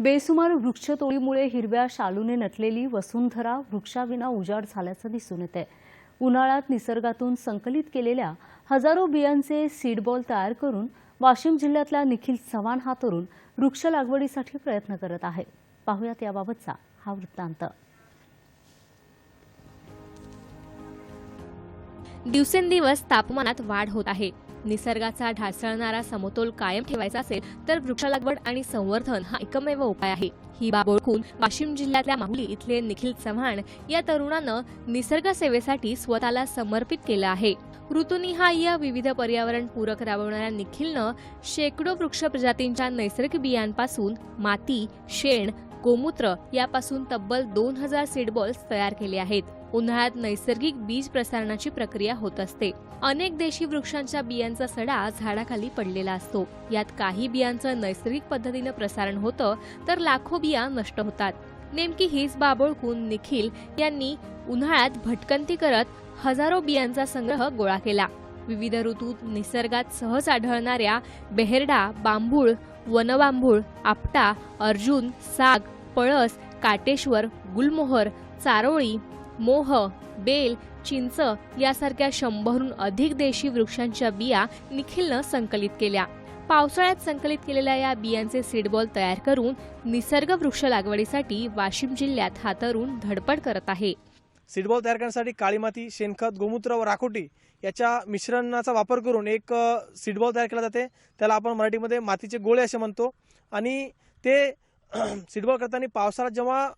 बेसुमार वृक्षतोडीमुळे हिरव्या शालूने नटलेली वसुंधरा वृक्षाविना उजाड झाल्याचं दिसून येते उन्हाळ्यात निसर्गातून संकलित केलेल्या हजारो बियांचे सीडबॉल तयार करून वाशिम जिल्ह्यातला निखिल चव्हाण हा तरुण वृक्ष लागवडीसाठी प्रयत्न करत आहे. पाहुयात याबाबतचा हा वृत्तांत. दिवसेंदिवस तापमानात वाढ होत आहे. निसर्गाचा ढासळणारा समतोल कायम ठेवायचा असेल तर वृक्ष लागवड आणि संवर्धन हा एकमेव उपाय आहे. ही बाब ओळखून वाशिम जिल्ह्यातल्या माहुली इथले निखिल चव्हाण या तरुणानं निसर्ग सेवेसाठी स्वतःला समर्पित केलं आहे. ऋतुनिहाय विविध पर्यावरण पूरक राबवणाऱ्या निखिलनं शेकडो वृक्ष प्रजातींच्या नैसर्गिक बियांपासून माती शेण गोमूत्र यापासून तब्बल दोन हजार सीडबॉल्स तयार केले आहेत. उन्हाळ्यात नैसर्गिक बीज प्रसारणाची प्रक्रिया होत असते. अनेक देशी वृक्षांच्या बियांचा सडा झाडाखाली पडलेला असतो. यात काही बियांचं नैसर्गिक पद्धतीनं प्रसारण होतं तर लाखो बिया नष्ट होतात. नेमकी हीच बाब ओळखून निखिल यांनी उन्हाळ्यात भटकंती करत हजारो बियांचा संग्रह गोळा केला. विविध ऋतूत निसर्गात सहज आढळणाऱ्या बेहरडा बांबूळ वनवांभूळ आपटा अर्जुन साग पळस काटेश्वर गुलमोहर चारोळी मोह बेल चिंच यासारख्या शंभरहून अधिक देशी वृक्षांच्या बिया निखिलनं संकलित केल्या. पावसाळ्यात संकलित केलेल्या या बियांचे सीडबॉल तयार करून निसर्ग वृक्ष लागवडीसाठी वाशिम जिल्ह्यात हा तरुण धडपड करत आहे. सीडबॉल तयार करण्यासाठी काळी माती शेणखत गोमूत्र व राखोटी याच्या मिश्रणाचा वापर करून एक सीडबॉल तयार केला जाते. त्याला आपण मराठीमध्ये मातीचे गोळे असे म्हणतो. आणि ते सीडबॉल करताना पावसाळ्यात जेव्हा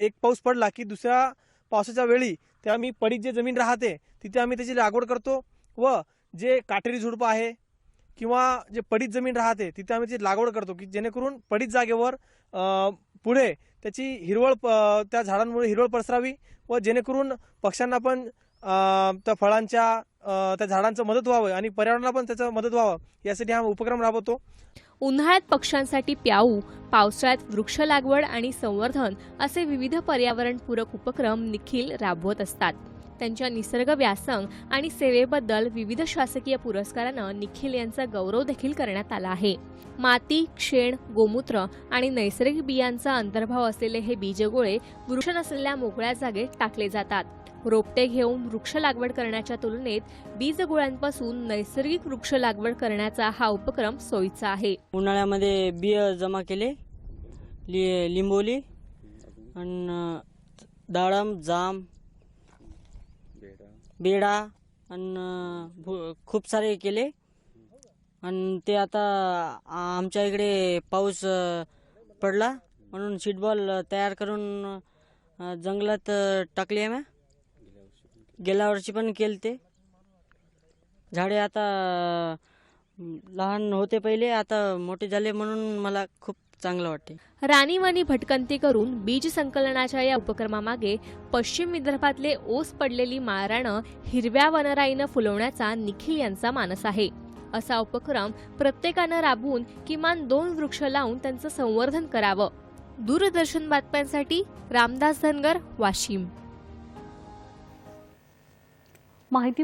एक पाऊस पडला की दुसऱ्या पावसाच्या वेळी त्या मी पडीत जे जमीन राहते तिथे आम्ही त्याची लागवड करतो व जे काटेरी झुडपं आहे किंवा जे पडीत जमीन राहते तिथे आम्ही त्याची लागवड करतो की जेणेकरून पडीत जागेवर पुढे त्याची हिरवळ प- त्या झाडांमुळे हिरवळ पसरावी व जेणेकरून पक्ष्यांना पण त्या फळांच्या त्या झाडांचं मदत व्हावं आणि पर्यावरणाला पण त्याचं मदत व्हावं यासाठी हा उपक्रम राबवतो. उन्हाळ्यात पक्ष्यांसाठी प्याऊ पावसाळ्यात वृक्ष लागवड आणि संवर्धन असे विविध पर्यावरणपूरक उपक्रम निखिल राबवत असतात. त्यांच्या निसर्ग व्यासंग आणि सेवेबद्दल विविध शासकीय पुरस्कारानं निखिल यांचा गौरव देखील करण्यात आला आहे. माती क्षेण गोमूत्र आणि नैसर्गिक बियांचा अंतर्भाव असलेले हे बीजगोळे वृक्ष नसलेल्या मोकळ्या जागेत टाकले जातात. रोपटे घेऊन वृक्ष लागवड करण्याच्या तुलनेत बीजगोळ्यांपासून नैसर्गिक वृक्ष लागवड करण्याचा हा उपक्रम सोयीचा आहे. उन्हाळ्यामध्ये बिय जमा केले लि लिंबोली आणि डाळम जाम बेडा आणि भु- खूप सारे केले. आणि ते आता आमच्या इकडे पाऊस पडला. म्हणून सीटबॉल तयार करून जंगलात टाकली आहे गेल्या वर्षी पण केले ते झाडे आता लहान होते पहिले आता मोठे झाले म्हणून मला खूप चांगलं वाटते राणीवाणी भटकंती करून बीज संकलनाच्या या उपक्रमामागे पश्चिम विदर्भातले ओस पडलेली माळरानं हिरव्या वनराईनं फुलवण्याचा निखिल यांचा मानस आहे. असा उपक्रम प्रत्येकानं राबवून किमान दोन वृक्ष लावून त्यांचं संवर्धन करावं. दूरदर्शन बातम्यांसाठी रामदास धनगर वाशिम. माहिती